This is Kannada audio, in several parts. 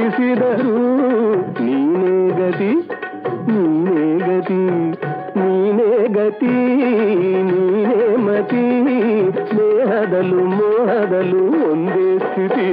ತಿಳಿಸಿದರು ನೀನೇ ಗತಿ ನೀನೇ ಗತಿ ನೀನೇ ಗತಿ ನೀನೇ ಮತಿ ಸ್ನೇಹದಲು ಮೋಹದಲು ಒಂದೇ ಸ್ಥಿತಿ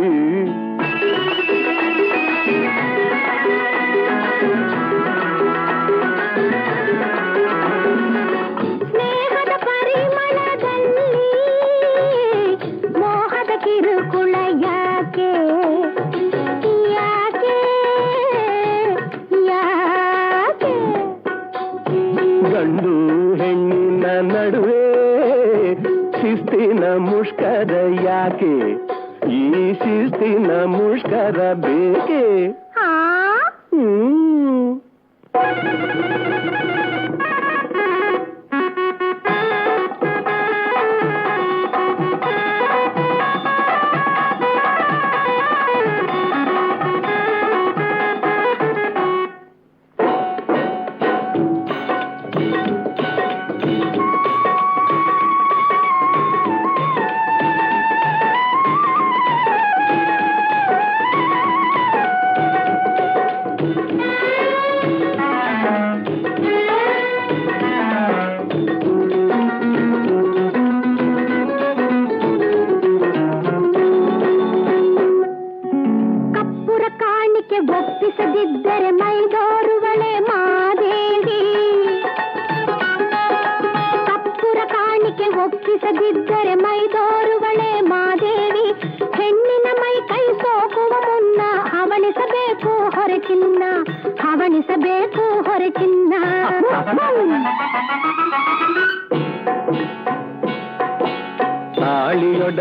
ದಿನ ಮುಷ್ಕರ ಬೇಕೇ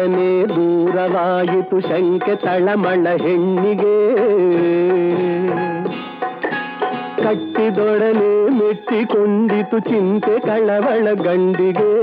ತಡನೆ ದೂರವಾಯಿತು ಶಂಕೆ ತಳಮಳ ಹೆಣ್ಣಿಗೆ. ಕಟ್ಟಿದೊಡನೆ ಮೆಟ್ಟಿಕೊಂಡಿತು ಚಿಂತೆ ಕಳವಳ ಗಂಡಿಗೆ.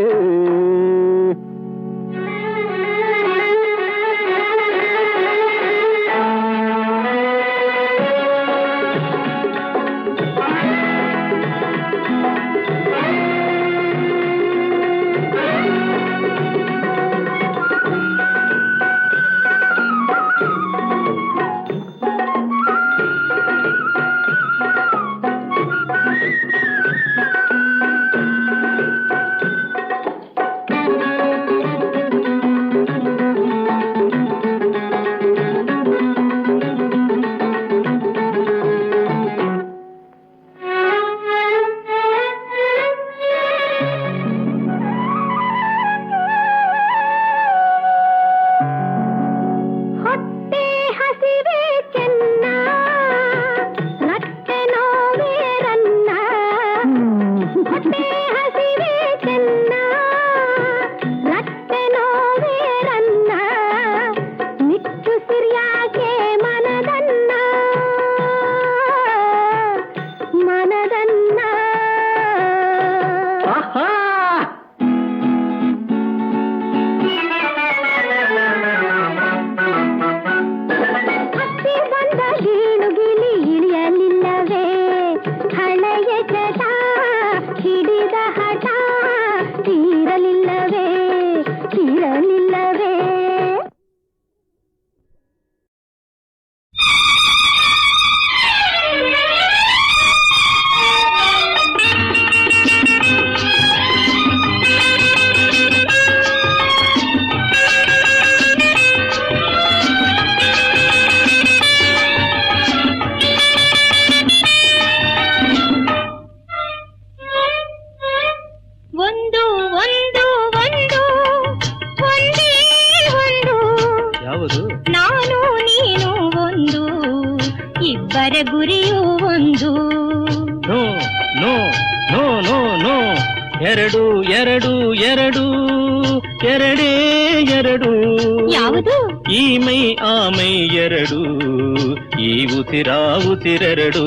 ಈ ಉಸಿರಾ ಉಸಿರೆರಡು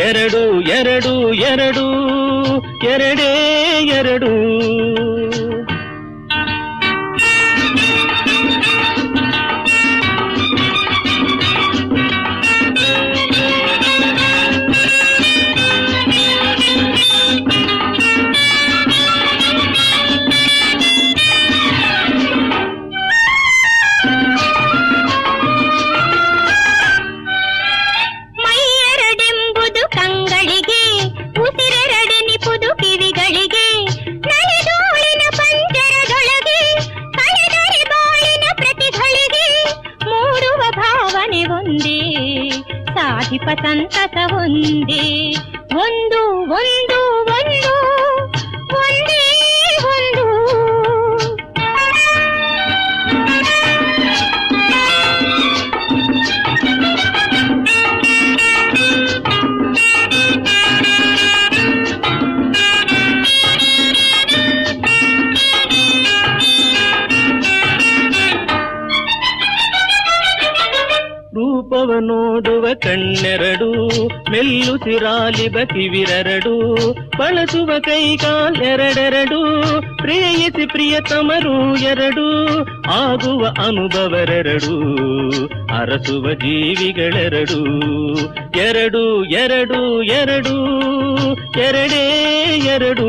ಎರಡು ಎರಡು ಎರಡು ಎರಡೇ ಎರಡು ರೂಪವ ನೋಡುವ ಕಣ್ಣೆರಡು ಮೆಲ್ಲುತಿರಾಲಿಬ ಕಿವಿರೆರಡು ಬಳಸುವ ಕೈಗಾಲೆರಡೆರಡು ಪ್ರೇಯಸಿ ಪ್ರಿಯತಮರು ಎರಡು, ಆಗುವ ಅನುಭವರೆರಡು, ಅರಸುವ ಜೀವಿಗಳೆರಡು, ಎರಡು ಎರಡು ಎರಡು, ಎರಡೇ ಎರಡು.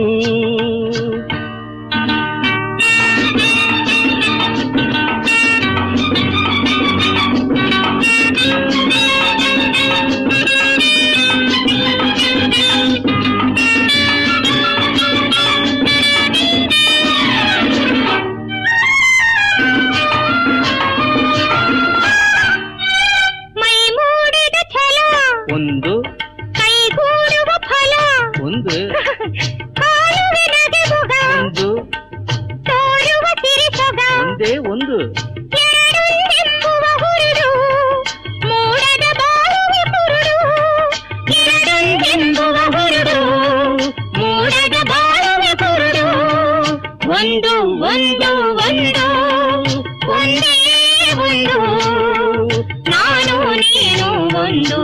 ಒಂದು,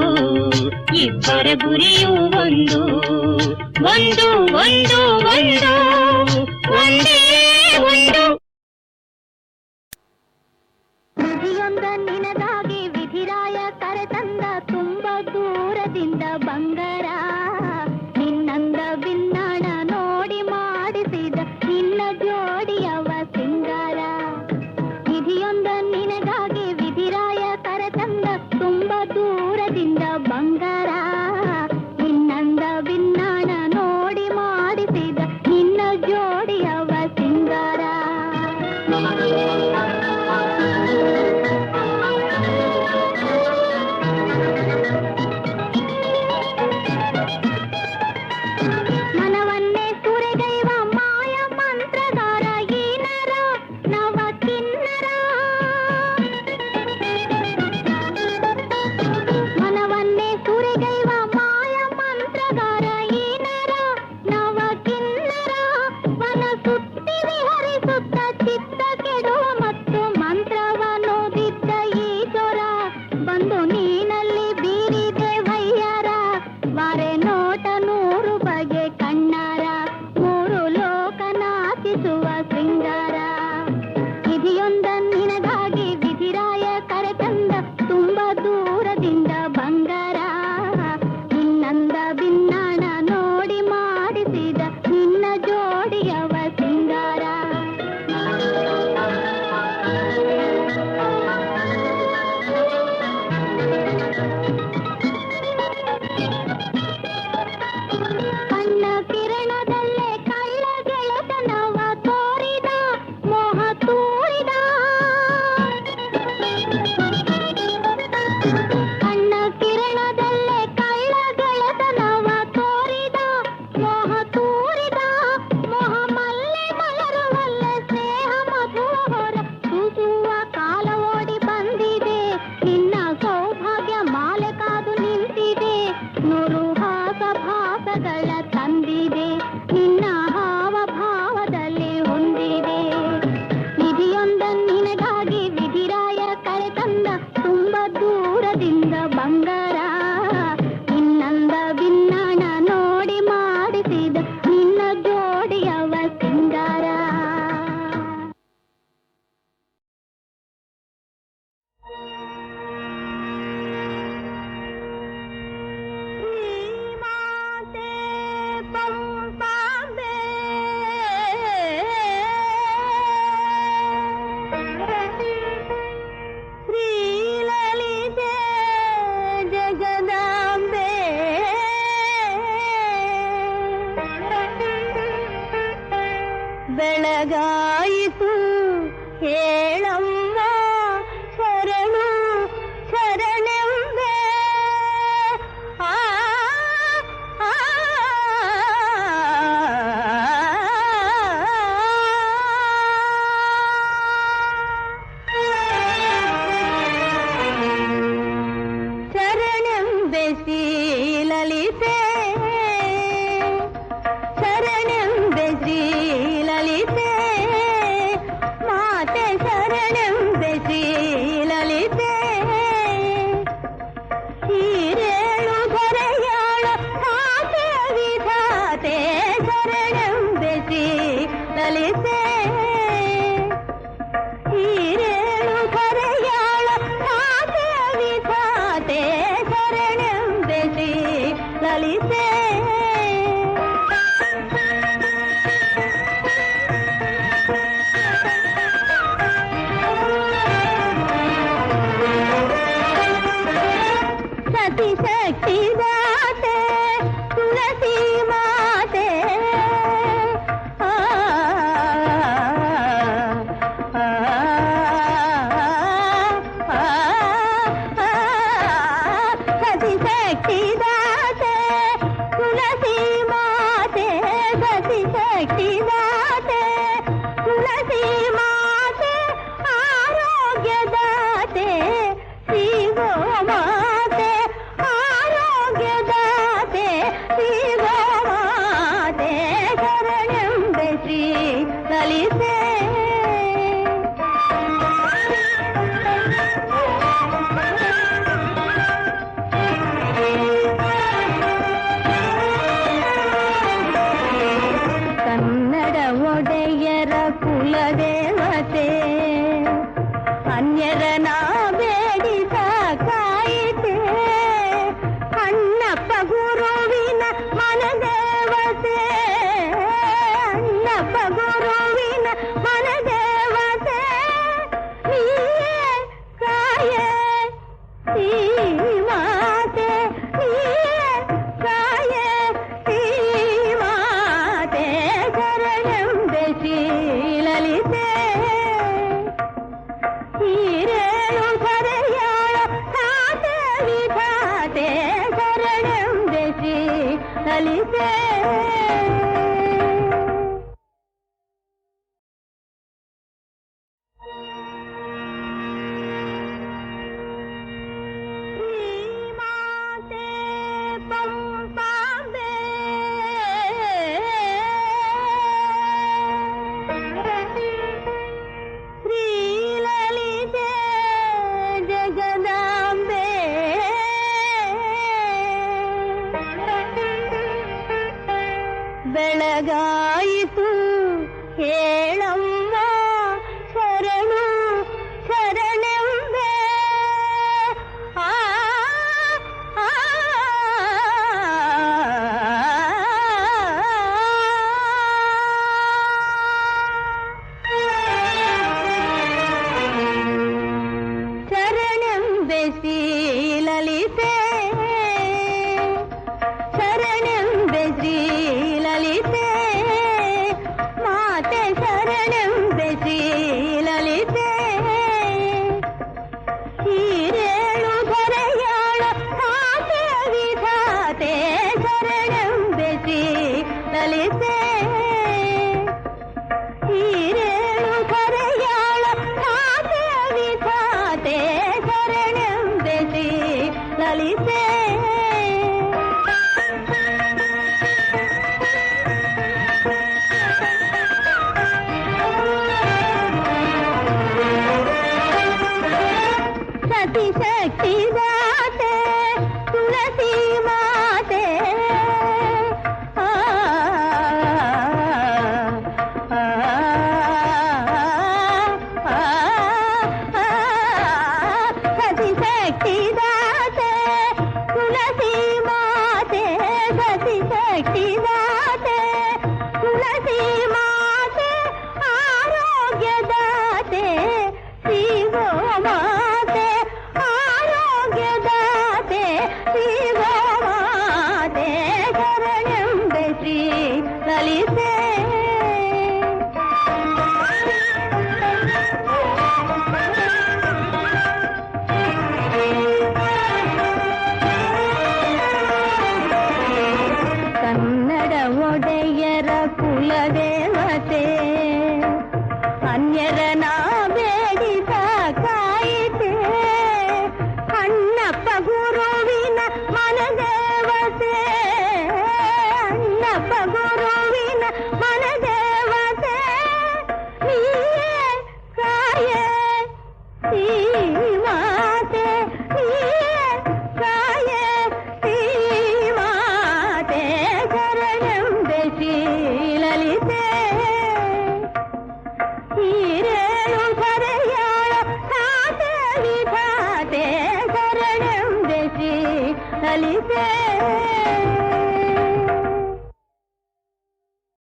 ಇಬ್ಬರ ಗುರಿಯೂ ಒಂದು ಒಂದು ಒಂದು ಒಂದು, ಒಂದೇ ಒಂದು. ಪ್ರತಿಯೊಂದ ನಿನಗಾಗಿ ವಿಧಿರಾಯ ಕರೆತಂದ ತುಂಬ ದೂರದಿಂದ ಬಂದ